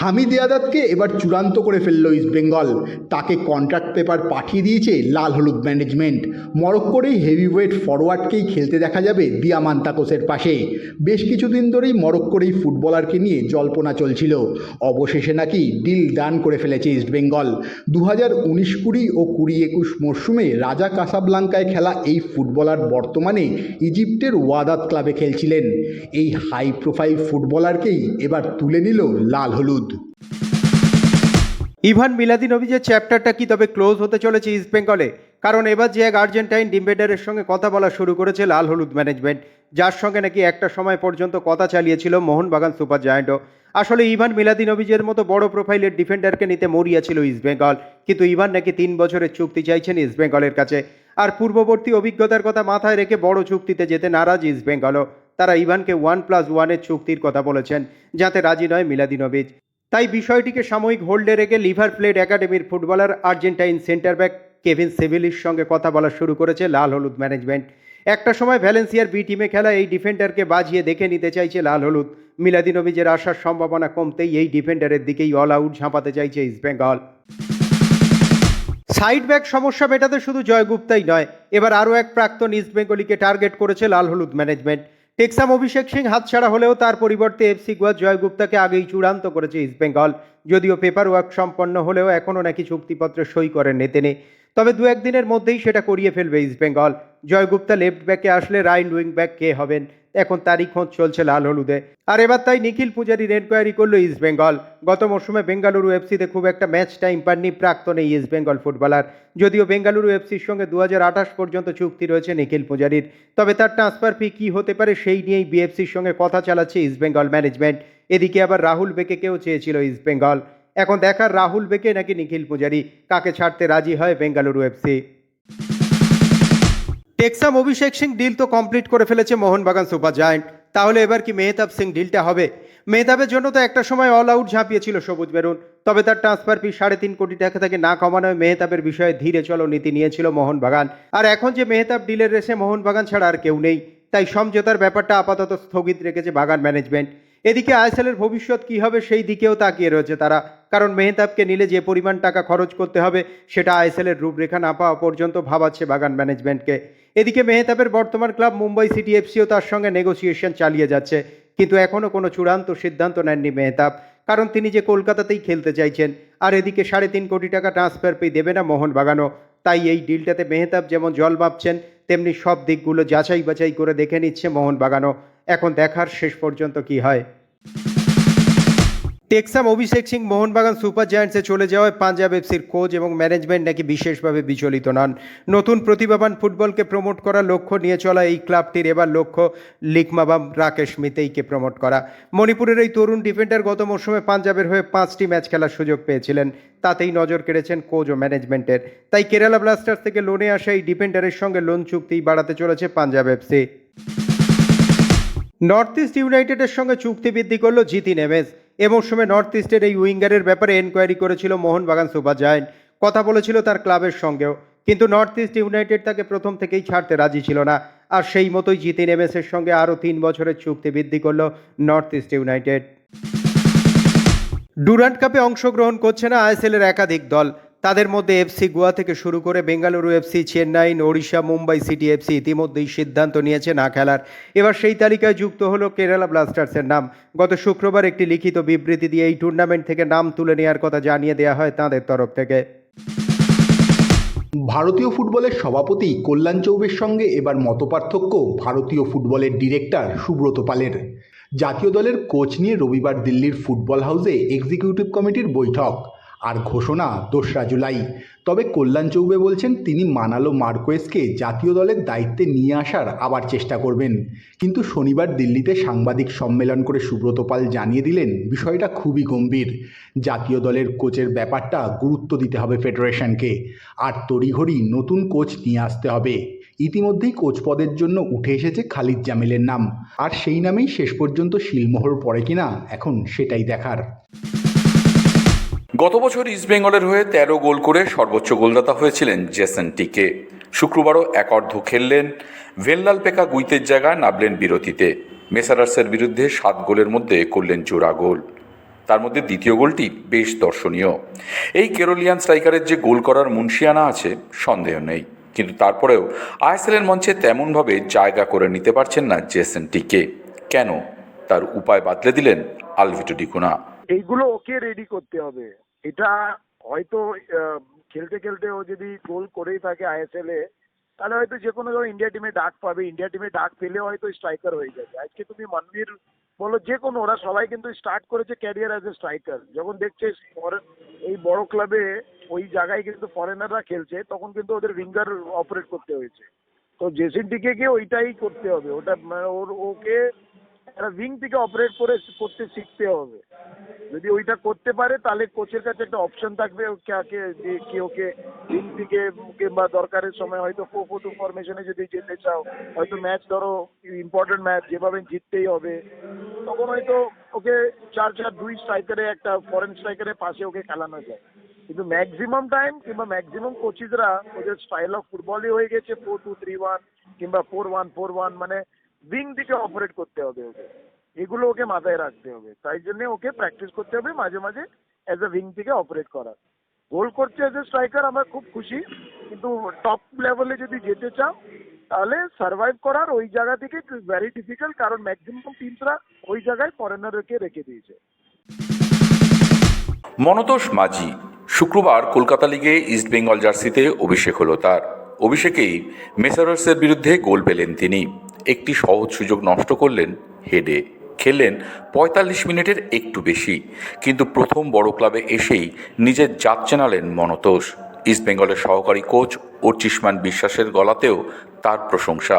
হামিদ ইয়াদাতকে এবার চূড়ান্ত করে ফেলল ইস্ট বেঙ্গল তাকে কন্ট্রাক্ট পেপার পাঠিয়ে দিয়েছে লাল হলুদ ম্যানেজমেন্ট মরক্কোর এই হেভিওয়েট ফরওয়ার্ডকেই খেলতে দেখা যাবে দিয়ামান্তাকোসের পাশে। বেশ কিছুদিন ধরেই মরক্কোর এই ফুটবলারকে নিয়ে জল্পনা চলছিল। অবশেষে নাকি ডিল ডান করে ফেলেছে ইস্ট বেঙ্গল দু হাজার উনিশ কুড়ি ও কুড়ি একুশ মরশুমে রাজা কাসাবলাঙ্কায় খেলা এই ফুটবলার বর্তমানে ইজিপ্টের ওয়াদাত ক্লাবে খেলছিলেন। এই হাই প্রোফাইল ফুটবলারকেই এবার তুলে নিল লাল হলুদ। ইভান মিলাদিনোভিচের চ্যাপ্টারটা কি তবে ক্লোজ হতে চলেছে ইস্ট বেঙ্গলে? কারণ এবার যে এক আর্জেন্টাইন ডিম্বেডারের সঙ্গে কথা বলা শুরু করেছে লাল হলুদ ম্যানেজমেন্ট, যার সঙ্গে নাকি একটা সময় পর্যন্ত কথা চালিয়েছিল মোহনবাগান সুপার জায়ান্টও। আসলে ইভান মিলাদিনোভিচের মতো বড় প্রোফাইলের ডিফেন্ডারকে নিতে মরিয়া ছিল ইস্ট বেঙ্গল, কিন্তু ইভান নাকি তিন বছরের চুক্তি চাইছেন ইস্ট বেঙ্গলের কাছে। আর পূর্ববর্তী অভিজ্ঞতার কথা মাথায় রেখে বড় চুক্তিতে যেতে নারাজ ইস্ট বেঙ্গলও। তারা ইভানকে ওয়ান প্লাস ওয়ানের চুক্তির কথা বলেছেন, যাতে রাজি নয় মিলাদিনোভিচ তাই বিষয়টিকে সাময়িক হোল্ডে রেখে লিভার প্লেট একাডেমির footballer Argentine centre back Kevin সেভিলির সঙ্গে কথা বলা শুরু করেছে লাল হলুদ ম্যানেজমেন্ট। একটা সময় ভ্যালেন্সিয়ার বি টিমে খেলা এই ডিফেন্ডারকে বাজিয়ে দেখে নিতে চাইছে লাল হলুদ। মিলাদিনোভিচের আসার সম্ভাবনা কমতেই এই ডিফেন্ডারের দিকেই অল আউট ঝাঁপাতে চাইছে ইস্ট বেঙ্গল। সাইড ব্যাক সমস্যা মেটাতে শুধু জয়গুপ্তাই নয়, এবার আরও এক প্রাক্তন ইস্ট বেঙ্গলিকে টার্গেট করেছে লাল হলুদ ম্যানেজমেন্ট। টেক্সাম অভিষেক সিং হাতছাড়া হলেও তার পরিবর্তে এফসি গোয়া জয়গুপ্তাকে আগেই চূড়ান্ত করেছে ইস্ট বেঙ্গল। যদিও পেপার ওয়ার্ক সম্পন্ন হলেও এখনও নাকি চুক্তিপত্র সই করেন নেতেনে। তবে দু একদিনের মধ্যেই সেটা করিয়ে ফেলবে ইস্ট বেঙ্গল। জয়গুপ্তা লেফট ব্যাকে আসলে রাইন উইং ব্যাক কে হবেন? এখন তারই খোঁজ চলছে লাল হলুদে। আর এবার তাই নিখিল পূজারির এনকোয়ারি করল ইস্ট বেঙ্গল গত মরশুমে বেঙ্গালুরু এফসিতে খুব একটা ম্যাচ টাইম পাননি প্রাক্তন এই ইস্ট বেঙ্গল ফুটবলার যদিও বেঙ্গালুরু এফসির সঙ্গে দু হাজার আঠাশ পর্যন্ত চুক্তি রয়েছে নিখিল পূজারির। তবে তার ট্রান্সফার ফি কী হতে পারে সেই নিয়েই বিএফসির সঙ্গে কথা চালাচ্ছে ইস্ট বেঙ্গল ম্যানেজমেন্ট এদিকে আবার রাহুল বেকেকেও চেয়েছিল ইস্ট বেঙ্গল এখন দেখার রাহুল বেকে নাকি নিখিল পূজারি? কাকে ছাড়তে রাজি হয় বেঙ্গালুরু এফসি টেক্সাম অভিষেক সিং ডিল তো কমপ্লিট করে ফেলেছে মোহনবাগান সুপার জায়েন্ট। তাহলে এবার কি মেহতাব সিং ডিলটা হবে? মেহতাবের জন্য তো একটা সময় অল আউট ঝাঁপিয়েছিল সবুজ বেরুন। তবে তার ট্রান্সফার ফি সাড়ে তিন কোটি টাকা থেকে না কমানোয় মেহতাবের বিষয়ে ধীরে চলো নীতি নিয়েছিল মোহনবাগান। আর এখন যে মেহতাব ডিলের রেসে মোহনবাগান ছাড়া আর কেউ নেই, তাই সমঝোতার ব্যাপারটা আপাতত স্থগিত রেখেছে বাগান ম্যানেজমেন্ট এদিকে আইএসএলের ভবিষ্যৎ কী হবে সেই দিকেও তাকিয়ে রয়েছে তারা। কারণ মেহতাবকে নিলে যে পরিমাণ টাকা খরচ করতে হবে, সেটা আইএসএলের রূপরেখা না পাওয়া পর্যন্ত ভাবাচ্ছে বাগান ম্যানেজমেন্টকে। এদিকে মেহতাবের বর্তমান ক্লাব মুম্বাই সিটি এফসিও তার সঙ্গে নেগোসিয়েশন চালিয়ে যাচ্ছে, কিন্তু এখনও কোনো চূড়ান্ত সিদ্ধান্ত নেননি মেহতাব। কারণ তিনি যে কলকাতাতেই খেলতে চাইছেন, আর এদিকে সাড়ে তিন কোটি টাকা ট্রান্সফার পেয়ে দেবে না মোহনবাগানও। তাই এই ডিলটাতে মেহতাব যেমন জল মাপছেন তেমনি সব দিকগুলো যাচাই বাছাই করে দেখে নিচ্ছে মোহনবাগানও। এখন দেখার শেষ পর্যন্ত কি হয়। টেক্সাম অভিষেক সিং মোহনবাগান সুপার জায়ান্টসে চলে যাওয়ায় পাঞ্জাব এফসির কোচ এবং ম্যানেজমেন্ট নাকি বিশেষভাবে বিচলিত নন। নতুন প্রতিভাবান ফুটবলকে প্রমোট করার লক্ষ্য নিয়ে চলা এই ক্লাবটির এবার লক্ষ্য লিকমাবাম রাকেশ মিতেইকে প্রমোট করা। মণিপুরের এই তরুণ ডিফেন্ডার গত মৌসুমে পাঞ্জাবের হয়ে পাঁচটি ম্যাচ খেলার সুযোগ পেয়েছিলেন। তাতেই নজর কেড়েছেন কোচ ও ম্যানেজমেন্টের। তাই কেরালা ব্লাস্টার্স থেকে লোনে আসা এই ডিফেন্ডারের সঙ্গে লোন চুক্তি বাড়াতে চলেছে পাঞ্জাব এফসি। নর্থ ইস্ট ইউনাইটেডের সঙ্গে চুক্তি বৃদ্ধি করল জিতি নেমেজ। এ মৌসুমে নর্থ ইস্টের এই উইঙ্গারের ব্যাপারে এনকোয়ারি করেছিল মোহনবাগান সুপার জায়েন্ট। কথা বলেছিল তার ক্লাবের সঙ্গেও। কিন্তু নর্থ ইস্ট ইউনাইটেড তাকে প্রথম থেকেই ছাড়তে রাজি ছিল না। আর সেই মতোই জিতি নেমেসের সঙ্গে আরও তিন বছরের চুক্তি বৃদ্ধি করল নর্থ ইস্ট ইউনাইটেড ডুরান্ট কাপে অংশগ্রহণ করছে না আইএসএলের একাধিক দল। তাদের মধ্যে এফসি গোয়া থেকে শুরু করে Bengaluru FC, Chennai, Odisha, Mumbai city FC ইতিমধ্যেই সিদ্ধান্ত নিয়েছে না খেলার। এবার সেই তালিকায় যুক্ত হলো কেরালা ব্লাস্টার্সের নাম। গত শুক্রবার একটি লিখিত বিবৃতি দিয়ে এই টুর্নামেন্ট থেকে নাম তুলে নেওয়ার কথা জানিয়ে দেওয়া হয় তাদের তরফ থেকে। ভারতীয় ফুটবলের সভাপতি কল্যাণ চৌবের সঙ্গে এবার মতপার্থক্য ভারতীয় ফুটবলের ডিরেক্টর সুব্রত পালের। জাতীয় দলের কোচ নিয়ে রবিবার দিল্লির ফুটবল হাউসে এক্সিকিউটিভ কমিটির বৈঠক। আর ঘোষণা দোসরা জুলাই। তবে কল্যাণ চৌবে বলছেন, তিনি মানালো মার্কোয়েসকে জাতীয় দলের দায়িত্বে নিয়ে আসার আবার চেষ্টা করবেন। কিন্তু শনিবার দিল্লিতে সাংবাদিক সম্মেলন করে সুব্রত পাল জানিয়ে দিলেন, বিষয়টা খুবই গম্ভীর। জাতীয় দলের কোচের ব্যাপারটা গুরুত্ব দিতে হবে ফেডারেশনকে। আর তড়িঘড়ি নতুন কোচ নিয়ে আসতে হবে। ইতিমধ্যেই কোচ পদের জন্য উঠে এসেছে খালিদ জামিলের নাম। আর সেই নামেই শেষ পর্যন্ত শিলমোহর পড়ে কিনা, এখন সেটাই দেখার। গত বছর ইস্টবেঙ্গলের হয়ে তেরো গোল করে সর্বোচ্চ গোলদাতা হয়েছিলেন জেসন টিকে। শুক্রবারও এক অর্ধ খেললেন। ভেল্লাল পেকা গুইতের জায়গায় নামলেন বিরতিতে। মেসারার্সের বিরুদ্ধে সাত গোলের মধ্যে করলেন জোড়া গোল। তার মধ্যে দ্বিতীয় গোলটি বেশ দর্শনীয়। এই কেরোলিয়ান স্ট্রাইকারের যে গোল করার মুন্সিয়ানা আছে, সন্দেহ নেই। কিন্তু তারপরেও আইএসএলের মঞ্চে তেমনভাবে জায়গা করে নিতে পারছেন না জেসন টিকে। কেন? তার উপায় বাতলে দিলেন আলভিটো ডিকুনা। এইগুলো ওকে রেডি করতে হবে। এটা হয়তো খেলতে খেলতে ও যদি গোল করেই থাকে আইএসএল এ, তাহলে হয়তো যে কোনো ইন্ডিয়া টিমে ডাক পাবে। ইন্ডিয়া টিমে ডাক পেলে হয়তো স্ট্রাইকার হয়ে যাবে। আজকে তুমি মনবীর বলো, যে কোনো, ওরা সবাই কিন্তু স্টার্ট করেছে ক্যারিয়ার অ্যাজ এ স্ট্রাইকার যখন দেখছে এই বড় ক্লাবে ওই জায়গায় কিন্তু ফরেনাররা খেলছে, তখন কিন্তু ওদের উইঙ্গার অপারেট করতে হয়েছে। তো জেসিনটিকে গিয়ে ওইটাই করতে হবে। ওটা মানে ওর, ওকে একটা উইং থেকে অপারেট করে করতে শিখতে হবে। যদি ওইটা করতে পারে, তাহলে কোচের কাছে একটা অপশন থাকবে আগে যে, কি ওকে উইং থেকে কিংবা দরকারের সময় হয়তো ফোর ফোর টু ফরমেশনে যদি যেতে চাও, হয়তো ম্যাচ ধরো ইম্পর্টেন্ট ম্যাচ যেভাবে জিততেই হবে, তখন হয়তো ওকে চার চার দুই স্ট্রাইকারে একটা ফরেন স্ট্রাইকারের পাশে ওকে খেলানো যায়। কিন্তু ম্যাক্সিমাম টাইম কিংবা ম্যাক্সিমাম কোচিসরা ওদের স্টাইল অফ ফুটবলই হয়ে গেছে ফোর টু থ্রি ওয়ান কিংবা ফোর ওয়ান ফোর ওয়ান মানে উইং দিকে অপারেট করতে হবে ওকে। এগুলো ওকে মাথায় রাখতে হবে। তাই জন্য ওকে প্র্যাকটিস করতে হবে মাঝে মাঝে অ্যাজ এ উইং থেকে অপারেট করার। গোল করছে অ্যাজ এ স্ট্রাইকার আমরা খুব খুশি। কিন্তু টপ লেভেলে যদি যেতে চাও, তাহলে সার্ভাইভ করার ওই জায়গা থেকে ভেরি ডিফিকাল্ট কারণ ম্যাক্সিমাম টিমসরা ওই জায়গায় ফরেনারকে রেখে দিয়েছে। মনতোষ মাঝি শুক্রবার কলকাতা লিগে ইস্ট বেঙ্গল জার্সিতে অভিষেক হলো তার। অভিষেকেই মেসারার্সের বিরুদ্ধে গোল পেলেন তিনি। একটি সহজ সুযোগ নষ্ট করলেন হেডে। খেললেন পঁয়তাল্লিশ মিনিটের একটু বেশি। কিন্তু প্রথম বড় ক্লাবে এসেই নিজের জাত চেনালেন মনতোষ। ইস্টবেঙ্গলের সহকারী কোচ ও অর্চিসমান বিশ্বাসের গলাতেও তার প্রশংসা।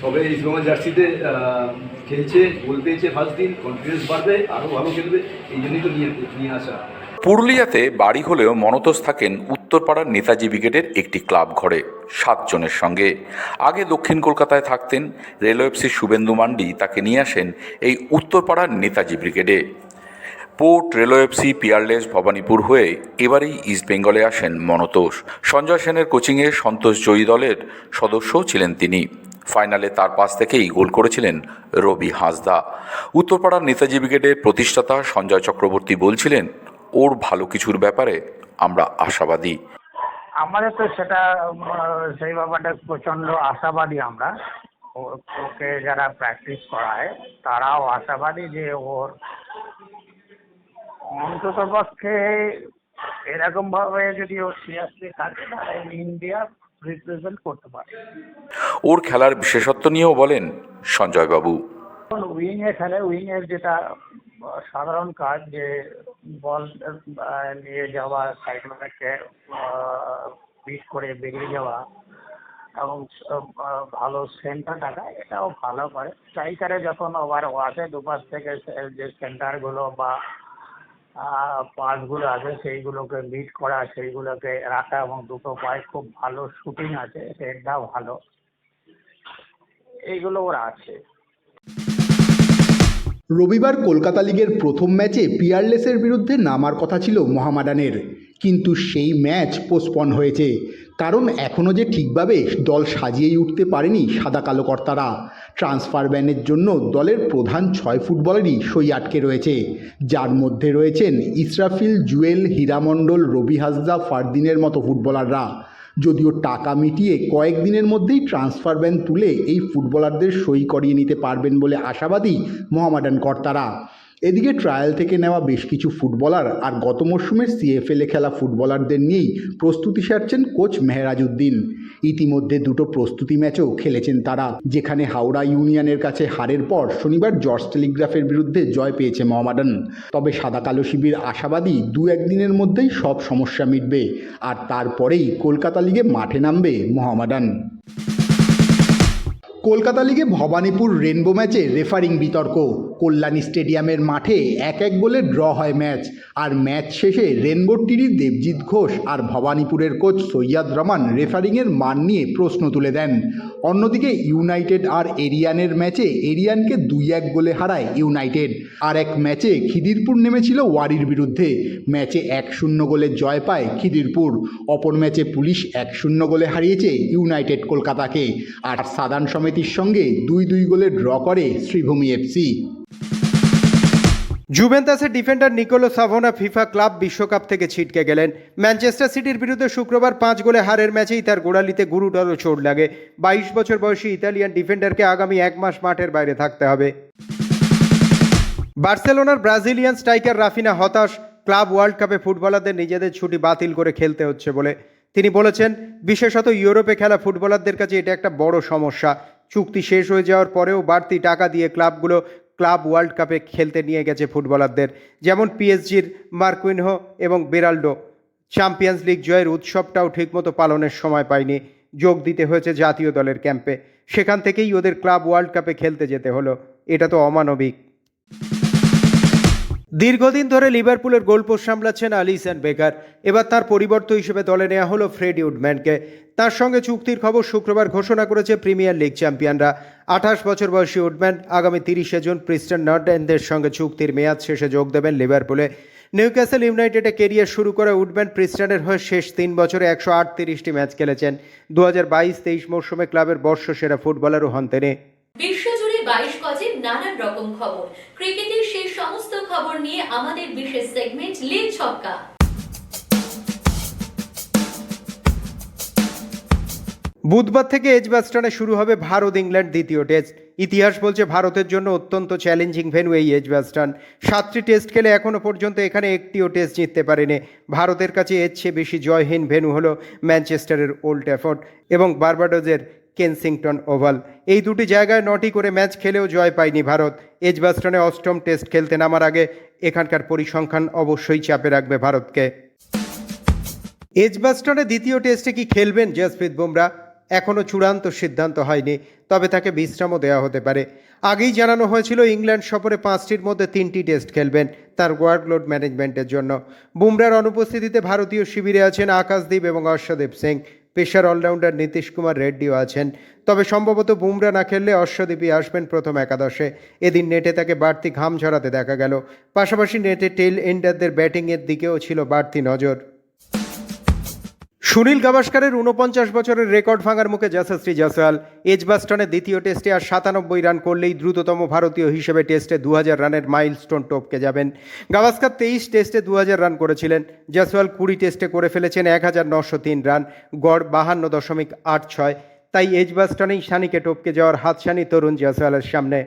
সবে জার্সিতে খেলছে ফার্স্ট দিন কনফিডেন্স বাড়বে আরও ভালো খেলবে, এই জন্যই তো নিয়ে নিয়ে আসা। পুরুলিয়াতে বাড়ি হলেও মনতোষ থাকেন উত্তরপাড়ার নেতাজি ব্রিগেডের একটি ক্লাব ঘরে, সাতজনের সঙ্গে। আগে দক্ষিণ কলকাতায় থাকতেন রেলওয়েপসি শুভেন্দু মান্ডি তাকে নিয়ে আসেন এই উত্তরপাড়ার নেতাজি ব্রিগেডে। পোর্ট রেলওয়েপসি পিয়ারলেস, ভবানীপুর হয়ে এবারেই ইস্টবেঙ্গলে আসেন মনতোষ। সঞ্জয় সেনের কোচিংয়ে সন্তোষ জয়ী দলের সদস্যও ছিলেন তিনি। ফাইনালে তার পাশ থেকেই গোল করেছিলেন রবি হাঁসদা। উত্তরপাড়ার নেতাজি ব্রিগেডের প্রতিষ্ঠাতা সঞ্জয় চক্রবর্তী বলছিলেন ওর ভালো কিছুর ব্যাপারে আমরা আশাবাদী। আমাদের তো সেটা সেই ব্যাপারটা প্রচণ্ড আশাবাদী আমরা। ওকে যারা প্র্যাকটিস করায় তারাও আশাবাদী যে ওর অন্তত পক্ষে এরকম ভাবে যদি ও সিরিয়াসলি থাকে তাহলে ইন্ডিয়া রিপ্রেজেন্ট করতে পারে। ওর খেলার বিশেষত্ব নিয়েও বলেন সঞ্জয়বাবু। উইং এ খেলে উইং এর যেটা সাধারণ কাজ যে বল নিয়ে যাওয়া সাইড ব্যাকে বিট করে বেরিয়ে যাওয়া এবং ভালো সেন্টার টাকা এটাও ভালো করে। স্ট্রাইকারে যখন ওভার আসে, দুপাশ থেকে যে সেন্টারগুলো বা পাসগুলো আছে, সেইগুলোকে বিট করা, সেইগুলোকে রাখা এবং দুটো পায়ে খুব ভালো শুটিং আছে, সেটাও ভালো। এইগুলো ওর আছে। রবিবার কলকাতা লিগের প্রথম ম্যাচে পিয়ারলেসের বিরুদ্ধে নামার কথা ছিল মোহামেডানের। কিন্তু সেই ম্যাচ পোস্টপন হয়েছে। কারণ এখনও যে ঠিকভাবে দল সাজিয়েই উঠতে পারেনি সাদা কালো কর্তারা। ট্রান্সফার ব্যানের জন্য দলের প্রধান ছয় ফুটবলারই সই আটকে রয়েছে। যার মধ্যে রয়েছেন ইসরাফিল জুয়েল হীরামণ্ডল, রবি হাসদা, ফারদিনের মতো ফুটবলাররা। যদিও টাকা মিটিয়ে কয়েকদিনের মধ্যেই ট্রান্সফার ব্যান তুলে এই ফুটবলারদের সই করিয়ে নিতে পারবেন বলে আশাবাদী মোহামেডান কর্তারা। এদিকে ট্রায়াল থেকে নেওয়া বেশ কিছু ফুটবলার আর গত মরশুমের সিএফএলে খেলা ফুটবলারদের নিয়েই প্রস্তুতি সারছেন কোচ মেহরাজউদ্দিন। ইতিমধ্যে দুটো প্রস্তুতি ম্যাচও খেলেছেন তারা, যেখানে হাওড়া ইউনিয়নের কাছে হারের পর শনিবার জর্জ টেলিগ্রাফের বিরুদ্ধে জয় পেয়েছে মোহামেডান। তবে সাদা কালো শিবির আশাবাদী দু একদিনের মধ্যেই সব সমস্যা মিটবে, আর তারপরেই কলকাতা লিগে মাঠে নামবে মোহামেডান। কলকাতা লিগে ভবানীপুর রেনবো ম্যাচে রেফারিং বিতর্ক। কল্যাণী স্টেডিয়ামের মাঠে এক এক গোলে ড্র হয় ম্যাচ। আর ম্যাচ শেষে রেনবোর টিরির দেবজিৎ ঘোষ আর ভবানীপুরের কোচ সৈয়াদ রহমান রেফারিংয়ের মান নিয়ে প্রশ্ন তুলে দেন। অন্যদিকে ইউনাইটেড আর এরিয়ানের ম্যাচে এরিয়ানকে দুই এক গোলে হারায় ইউনাইটেড। আর এক ম্যাচে খিদিরপুর নেমেছিল ওয়ারির বিরুদ্ধে। ম্যাচে এক শূন্য গোলে জয় পায় খিদিরপুর। অপর ম্যাচে পুলিশ এক শূন্য গোলে হারিয়েছে ইউনাইটেড কলকাতাকে। আর সাদান সমিতির সঙ্গে দুই দুই গোলে ড্র করে Sreebhumi FC. জুভেন্তাসের defender Nicolo Savona FIFA club বিশ্বকাপ থেকে ছিটকে গেলেন। ম্যানচেস্টার সিটির বিরুদ্ধে শুক্রবার পাঁচ গোলে হারের ম্যাচেই তার গোড়ালিতে গুরুতর চোট লাগে। বাইশ বছর বয়সী ইতালিয়ান ডিফেন্ডারকে আগামী এক মাস মাঠের বাইরে থাকতে হবে। বার্সেলোনার ব্রাজিলিয়ান স্ট্রাইকার রাফিনা হতাশ। ক্লাব ওয়ার্ল্ড কাপে ফুটবলারদের নিজেদের ছুটি বাতিল করে খেলতে হচ্ছে বলে তিনি বলেছেন, বিশেষত ইউরোপে খেলা ফুটবলারদের কাছে এটা একটা বড় সমস্যা। চুক্তি শেষ হয়ে যাওয়ার পরেও বাড়তি টাকা দিয়ে ক্লাবগুলো ক্লাব ওয়ার্ল্ড কাপে খেলতে নিয়ে গেছে ফুটবলারদের, যেমন পিএসজির মার্কুইনহো এবং বেরাল্ডো। চ্যাম্পিয়ন্স লিগ জয়ের উৎসবটাও ঠিকমতো পালনের সময় পায়নি, যোগ দিতে হয়েছে জাতীয় দলের ক্যাম্পে। সেখান থেকেই ওদের ক্লাব ওয়ার্ল্ড কাপে খেলতে যেতে হলো, এটা তো অমানবিক। দীর্ঘদিন ধরে লিভারপুলের গোলপোস্ট সামলাচ্ছেন আলিসন বেকার। এবার তার পরিবর্তন হিসেবে দলে নেওয়া হলো ফ্রেডি উডম্যানকে। তার সঙ্গে চুক্তির খবর শুক্রবার ঘোষণা করেছে প্রিমিয়ার লিগ চ্যাম্পিয়নরা। আঠাশ বছর বয়সী উডম্যান আগামী তিরিশে জুন প্রিস্টন নর্ডেনদের সঙ্গে চুক্তির মেয়াদ শেষে যোগ দেবেন লিভারপুলে। নিউক্যাসেল ইউনাইটেডে কেরিয়ার শুরু করে উডম্যান প্রিস্টনের হয়ে শেষ তিন বছরে একশো আটত্রিশটি ম্যাচ খেলেছেন। দু হাজার বাইশ, তেইশ মৌসুমে ক্লাবের বর্ষসেরা ফুটবলারও হন তিনি। বিশ্বজুড়ে বাইশ নানান রকম খবর। ক্রিকেটের সেই সমস্ত খবর নিয়ে আমাদের বিশেষ সেগমেন্ট লিগ ছক্কা। বুধবার থেকে এজবাস্টনে শুরু হবে ভারত ইংল্যান্ড দ্বিতীয় টেস্ট। ইতিহাস বলছে, ভারতের জন্য অত্যন্ত চ্যালেঞ্জিং ভেন্যু এই এজবাস্টন সাতটি টেস্ট খেলে এখনও পর্যন্ত এখানে একটিও টেস্ট জিততে পারেনি। ভারতের কাছে এর চেয়ে বেশি জয়হীন ভেন্যু হল ম্যানচেস্টারের ওল্ড ট্যাফোর্ড এবং বার্বাডোজের কেনসিংটন ওভাল। এই দুটি জায়গায় নটি করে ম্যাচ খেলেও জয় পায়নি ভারত। এজবাস্টনে অষ্টম টেস্ট খেলতে নামার আগে এখানকার পরিসংখ্যান অবশ্যই চাপে রাখবে ভারতকে। এজবাস্টনে দ্বিতীয় টেস্টে কি খেলবেন? জসপ্রীত বুমরা। এখনও চূড়ান্ত সিদ্ধান্ত হয়নি, তবে তাকে বিশ্রামও দেওয়া হতে পারে। আগেই জানানো হয়েছিল, ইংল্যান্ড সফরে পাঁচটির মধ্যে তিনটি টেস্ট খেলবেন তার ওয়ার্কলোড ম্যানেজমেন্টের জন্য। বুমরার অনুপস্থিতিতে ভারতীয় শিবিরে আছেন আকাশদীপ এবং অশ্বদীপ সিং। পেশার অলরাউন্ডার নীতিশ কুমার রেড্ডিও আছেন। তবে সম্ভবত বুমরা না খেললে অশ্বদীপই আসবেন প্রথম একাদশে। এদিন নেটে তাকে বাড়তি ঘাম ঝরাতে দেখা গেল। পাশাপাশি নেটে টেল এন্ডারদের ব্যাটিংয়ের দিকেও ছিল বাড়তি নজর। সুনীল গাভাস্কারের উনপঞ্চাশ বছরের রেকর্ড ভাঙার মুখে যশস্বী জয়সওয়াল। এজবাস্টনে দ্বিতীয় টেস্টে আর সাতানব্বই রান করলেই দ্রুততম ভারতীয় হিসেবে টেস্টে দু হাজার রানের মাইলস্টোন টপকে যাবেন। গাভাস্কার তেইশ টেস্টে দু হাজার রান করেছিলেন। জয়সওয়াল কুড়ি টেস্টে করে ফেলেছেন এক হাজার নশো তিন রান, গড় বাহান্ন দশমিক আট ছয়। তাই এজবাস্টনেই শানিকে টপকে যাওয়ার হাতশানি তরুণ জয়সওয়ালের সামনে।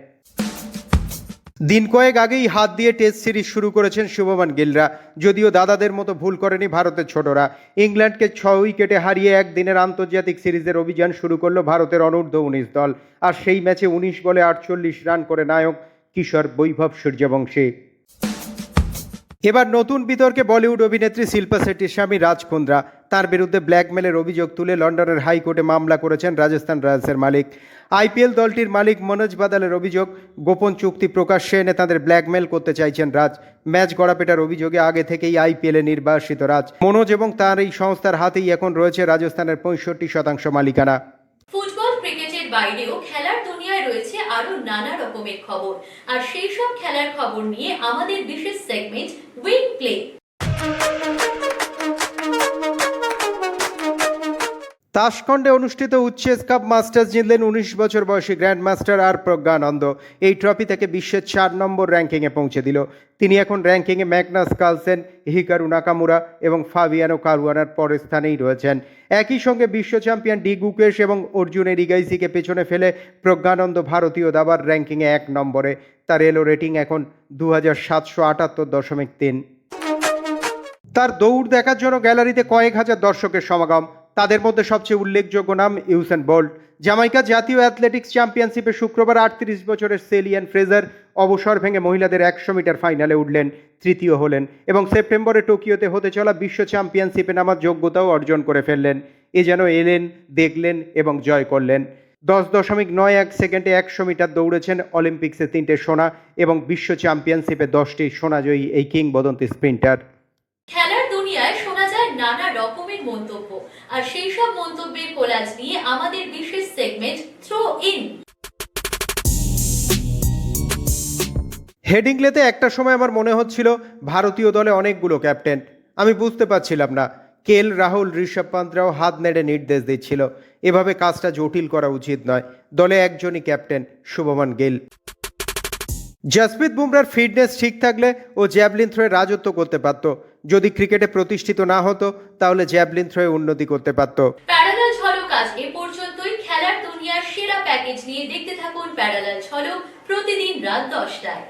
দিন কয়েক আগেই হাত দিয়ে টেস্ট সিরিজ শুরু করেছেন শুভমান গিলরা। যদিও দাদাদের মতো ভুল করেনি ভারতের ছোটরা। ইংল্যান্ডকে ছয় উইকেটে হারিয়ে একদিনের আন্তর্জাতিক সিরিজের অভিযান শুরু করল ভারতের অনূর্ধ্ব উনিশ দল। আর সেই ম্যাচে উনিশ বলে আটচল্লিশ রান করে নায়ক কিশোর বৈভব সূর্যবংশী। এবার নতুন বিতর্কে বলিউড অভিনেত্রী শিল্পা শেট্টির স্বামী রাজ কুন্দ্রা তার বিরুদ্ধে ব্ল্যাকমেলের অভিযোগ তুলে লন্ডনের হাইকোর্টে মামলা করেছেন রাজস্থান রয়্যালসের মালিক। আইপিএল দলটির মালিক মনোজ বাদালের অভিযোগ, গোপন চুক্তি প্রকাশ্যে এনে তাদের ব্ল্যাকমেল করতে চাইছেন রাজ। ম্যাচ গড়াপেটার অভিযোগে আগে থেকেই আইপিএলে নির্বাসিত রাজ। মনোজ এবং তার এই সংস্থার হাতেই এখন রয়েছে রাজস্থানের পঁয়ষট্টি শতাংশ মালিকানা। ফুটবল ক্রিকেটের বাইরেও আরও নানা রকমের খবর। আর সেই সব খেলার খবর নিয়ে আমাদের বিশেষ সেগমেন্ট উইং প্লে তাসকন্ডে অনুষ্ঠিত উচ্চেস কাপ মাস্টার্স জিতলেন উনিশ বছর বয়সী গ্র্যান্ড মাস্টার আর প্রজ্ঞানন্দ। এই ট্রফি তাকে বিশ্বের চার নম্বর র্যাঙ্কিংয়ে পৌঁছে দিল। তিনি এখন র্যাঙ্কিংয়ে ম্যাগনাস কালসেন, হিকারু নাকামুরা এবং ফাবিয়ানো কারুয়ানার পরের স্থানেই রয়েছেন। একই সঙ্গে বিশ্ব চ্যাম্পিয়ন ডি গুকেশ এবং অর্জুনের ইগাইসিকে পেছনে ফেলে প্রজ্ঞানন্দ ভারতীয় দাবার র্যাঙ্কিংয়ে এক নম্বরে। তার এলো রেটিং এখন দু হাজার সাতশো আটাত্তর দশমিক তিন। তার দৌড় দেখার জন্য গ্যালারিতে কয়েক হাজার দর্শকের সমাগম। তাদের মধ্যে সবচেয়ে উল্লেখযোগ্য নাম ইউসেন বোল্ট। জামাইকা জাতীয় অ্যাথলেটিক্স চ্যাম্পিয়নশিপে শুক্রবার আটত্রিশ বছরের সেলিয়ান ফ্রেজার অবসর ভেঙে মহিলাদের একশো মিটার ফাইনালে উঠলেন, তৃতীয় হলেন এবং সেপ্টেম্বরে টোকিওতে হতে চলা বিশ্ব চ্যাম্পিয়নশিপে নামার যোগ্যতাও অর্জন করে ফেললেন। এ যেন এলেন, দেখলেন এবং জয় করলেন। দশ দশমিক নয় এক সেকেন্ডে একশো মিটার দৌড়েছেন অলিম্পিক্সে তিনটে সোনা এবং বিশ্ব চ্যাম্পিয়নশিপে দশটি সোনাজয়ী এই কিংবদন্তি স্প্রিন্টার খেলার দুনিয়ায় শোনা যায় নানা রকমের মন্তব্য। আর সেই সব মন্তব্যের কোলাজ নিয়ে আমাদের বিশেষ সেগমেন্ট থ্রো ইন হেডিংলেতে একটা সময় আমার মনে হচ্ছিল ভারতীয় দলে অনেকগুলো ক্যাপ্টেন আমি বুঝতে পারছিলাম না, কেল, রাহুল, ঋষভ পান্তরাও হাত নেড়ে নির্দেশ দিচ্ছিল। এভাবে কাজটা জটিল করা উচিত নয়। দলে একজনই ক্যাপ্টেন শুভমান গিল। জসপ্রীত বুমরার ফিটনেস ঠিক থাকলে ও জ্যাভলিন থ্রোয়ে রাজত্ব করতে পারত। যদি ক্রিকেটে প্রতিষ্ঠিত না হতো, তাহলে জ্যাভলিন থ্রোয়ে উন্নতি করতে পারত। প্যারালাল ঝলক আজ এ পর্যন্তই। খেলার দুনিয়ার সেরা প্যাকেজ নিয়ে দেখতে থাকুন প্যারালাল ঝলক প্রতিদিন রাত দশটায়।